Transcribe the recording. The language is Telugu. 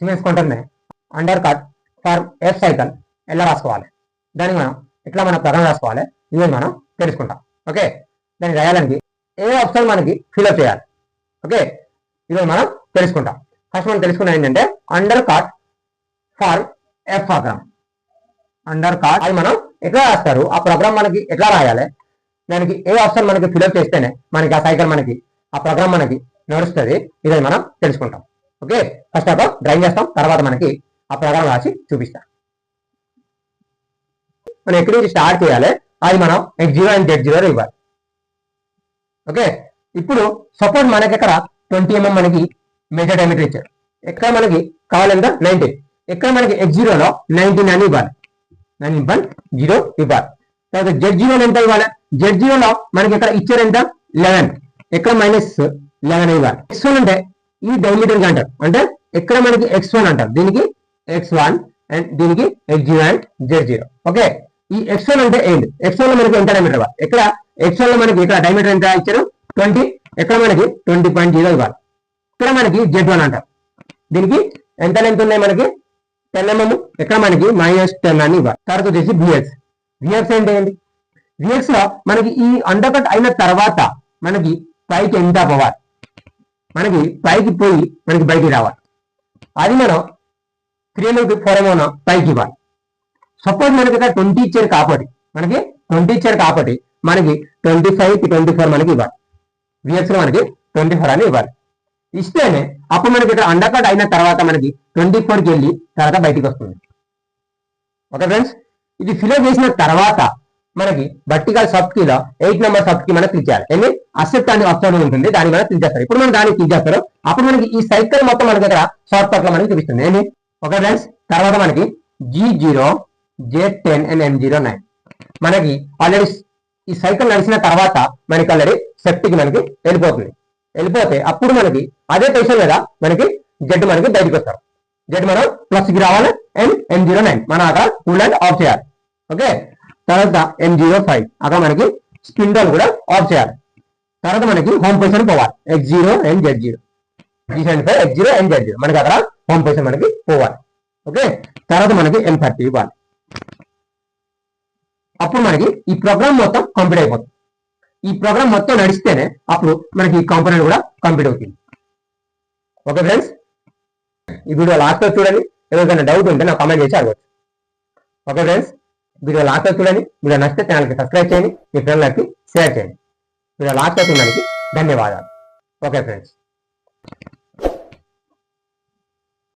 Siemens కొంటనే under cut for F cycle ఎలా రాసుకోవాలి? దానికి మనం ఎట్లా మనం ప్రకారం రాసుకోవాలి? ఇవి మనం తెలుసుకుంటాం. ఓకే? దాన్ని రాయాలని ఏ ఆప్షన్ మనకి ఫిల్అప్ చేయాలి? ఓకే? ఇవి మనం తెలుసుకుంటాం. ఫస్ట్ మనం తెలుసుకున్నది ఏంటంటే under cut for F program under cut అది మనం ఎట్లా రాస్తారు? ఆ ప్రోగ్రామ్ మనకి ఎట్లా రాయాలి? దానికి ఏ ఆప్షన్ మనకి ఫిల్అప్ చేస్తేనే మనకి ఆ సైకిల్ మనకి ఆ ప్రోగ్రామ్ మనకి నడుస్తుంది? ఇది మనం తెలుసుకుంటాం. Okay? First of all drive చేస్తాం. తర్వాత మనకి ఆ ప్రోగ్రామ్ రాసి చూపిస్తాం. మనం ఎక్కడి నుంచి స్టార్ట్ చేయాలి? అది మనం X zero and Z zero ఇవ్వాలి. ఓకే? ఇప్పుడు సపోజ్ మనకి ఇక్కడ ట్వంటీ ఎంఎం మనకి మెజర్ డైమీటర్ ఇచ్చారు ఎక్కడ మనకి కావాలంటే నైన్టీన్ ఎక్కడ మనకి ఎక్స్ జీరోలో నైన్టీన్ అని ఇవ్వాలి. నైన్ పాయింట్ జీరో ఇవ్వాలి. తర్వాత జెడ్ జీరో ఎంత ఇవ్వాలి? జెడ్ జీరోలో మనకి ఇక్కడ ఇచ్చారు ఎంత? లెవెన్ ఎక్కడ మైనస్ లెవెన్ ఇవ్వాలి? ఎక్స్ వన్ అంటే ఈ డైమీటర్ అంటారు. అంటే ఇక్కడ మనకి ఎక్స్ వన్ అంటారు. దీనికి ఎక్స్ వన్ అండ్ దీనికి X zero and Z zero okay ఈ ఎక్స్ వన్ అంటే ఏంటి ఎక్స్ వన్లో మనకి ఎంత డైమీటర్ ఇవ్వాలి? ఇక్కడ ఎక్స్ వన్లో మనకి ఇక్కడ డైమీటర్ ఎంత ఇచ్చారు? ట్వంటీ ఇక్కడ మనకి? ట్వంటీ పాయింట్ జీరో ఇవ్వాలి. ఇక్కడ మనకి జెడ్ వన్ అంటారు. దీనికి ఎంత లెంత్ ఉన్నాయి మనకి? Ten mm mm. ఇక్కడ మనకి మైనస్ టెన్ అని ఇవ్వాలి. తర్వాత వచ్చేసి బిఎక్స్ బిఎక్స్ అంటే ఏంటి బిఎక్స్లో మనకి ఈ అండర్ కట్ అయిన తర్వాత మనకి పైకి ఎంత పోవాలి? మనకి పైకి పోయి మనకి బయటికి రావాలి. అది మనం త్రీ ఎంఎం ఫోర్ పైకి ఇవ్వాలి. సపోజ్ మనకి ఇక్కడ ట్వంటీ ఇచ్చారు కాబట్టి మనకి ట్వంటీ ఇచ్చారు కాబట్టి మనకి ట్వంటీ ఫైవ్ ట్వంటీ ఫోర్ మనకి ఇవ్వాలి. విఎస్ మనకి ట్వంటీ ఫోర్ అని ఇవ్వాలి. ఇస్తేనే అప్పుడు మనకి ఇక్కడ అండర్ కట్ అయిన తర్వాత మనకి ట్వంటీ ఫోర్కి వెళ్ళి తర్వాత బయటికి వస్తుంది. ఓకే ఫ్రెండ్స్ ఇది ఫిలో చేసిన తర్వాత మనకి వర్టికల్ సబ్ కీలో ఎయిట్ నెంబర్ సబ్ కీ మనం క్లిక్ చేయాలి. ఏంటి అసెప్ట్ అనే ఆప్షన్ ఉంటుంది. దాని మనం క్లిక్ చేస్తారు. ఇప్పుడు మనం దాన్ని క్లిక్ చేస్తారు. అప్పుడు మనకి ఈ సైకిల్ మొత్తం మనకి దగ్గర షార్ట్ కట్లో మనకి చూపిస్తుంది. ఏంటి ఓకే ఫ్రెండ్స్ తర్వాత మనకి G zero J ten and M zero nine మనకి ఆల్రెడీ ఈ సైకిల్ నడిచిన తర్వాత మనకి ఆల్రెడీ కి మనకి వెళ్ళిపోతుంది. వెళ్ళిపోతే అప్పుడు మనకి అదే పొజిషన్ కదా మనకి జెడ్ మనకి బయటకు వస్తారు. జెడ్ మనం ప్లస్కి రావాలి అండ్ ఎం జీరో నైన్ మన అక్కడ ఫుల్ అండ్ ఆఫ్ చేయాలి. ఓకే? తర్వాత ఎం జీరో ఫైవ్ అక్కడ మనకి స్పిండల్ కూడా ఆఫ్ చేయాలి. తర్వాత మనకి హోమ్ పొజిషన్ పోవాలి. X zero and Z zero G seventy five X zero and Z zero మనకి అక్కడ హోమ్ పొజిషన్ మనకి పోవాలి. ఓకే తర్వాత మనకి ఎం థర్టీ ఇవ్వాలి. అప్పుడు మనకి ఈ ప్రోగ్రామ్ మొత్తం కంప్లీట్ అయిపోతుంది. ఈ ప్రోగ్రామ్ మొత్తం నడిస్తేనే అప్పుడు మనకి ఈ కాంపోనెంట్ కూడా కంప్లీట్ అవుతుంది. ఓకే ఫ్రెండ్స్ ఈ వీడియో లాస్ట్ చూడండి. ఎవరికైనా డౌట్ ఉంటే నాకు కామెంట్ చేసి అడగచ్చు. ఓకే ఫ్రెండ్స్ వీడియో లాస్ట్ చూడండి. వీడియో నచ్చితే ఛానల్కి సబ్స్క్రైబ్ చేయండి. మీ ఫ్రెండ్లకి షేర్ చేయండి. వీడియో లాస్ట్లో చూడడానికి ధన్యవాదాలు. Okay friends